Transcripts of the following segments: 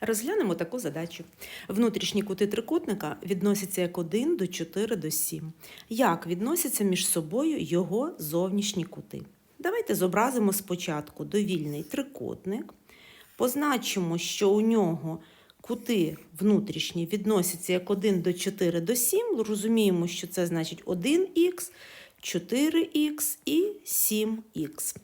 Розглянемо таку задачу. Внутрішні кути трикутника відносяться як 1 до 4 до 7. Як відносяться між собою його зовнішні кути? Давайте зобразимо спочатку довільний трикутник, позначимо, що у нього кути внутрішні відносяться як 1 до 4 до 7. Розуміємо, що це значить 1х, 4х і 7х.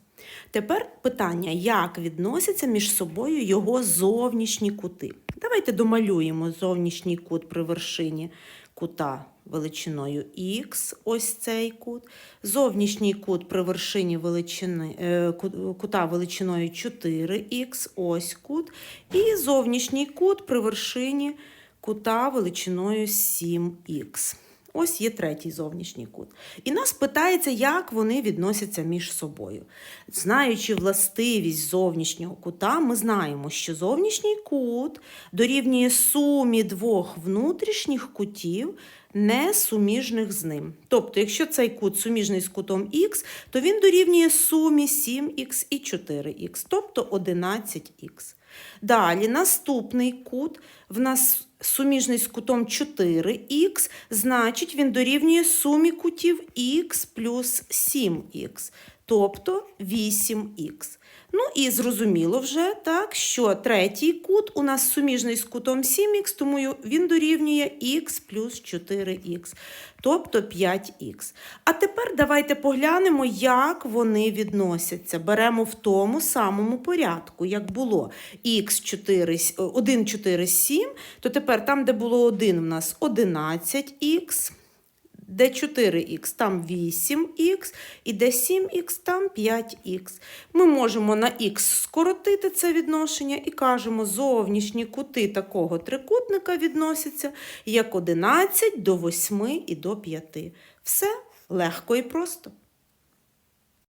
Тепер питання, як відносяться між собою його зовнішні кути. Давайте домалюємо зовнішній кут при вершині кута величиною х, ось цей кут, зовнішній кут при вершині величини, е, кута величиною 4х, ось кут, і зовнішній кут при вершині кута величиною 7х. Ось є третій зовнішній кут. І нас питається, як вони відносяться між собою. Знаючи властивість зовнішнього кута, ми знаємо, що зовнішній кут дорівнює сумі двох внутрішніх кутів, не суміжних з ним. Тобто, якщо цей кут суміжний з кутом х, то він дорівнює сумі 7х і 4х, тобто 11х. Далі наступний кут в нас суміжний з кутом 4х, значить він дорівнює сумі кутів х плюс 7х, тобто 8х. Ну і зрозуміло вже, так, що третій кут у нас суміжний з кутом 7х, тому він дорівнює х плюс 4х, тобто 5х. А тепер давайте поглянемо, як вони відносяться. Беремо в тому самому порядку, як було х 4, 1, 4, 7, то тепер там, де було 1, у нас 11х, де 4х, там 8х, і де 7х, там 5х. Ми можемо на х скоротити це відношення і кажемо, зовнішні кути такого трикутника відносяться як 11 до 8 і до 5. Все легко і просто.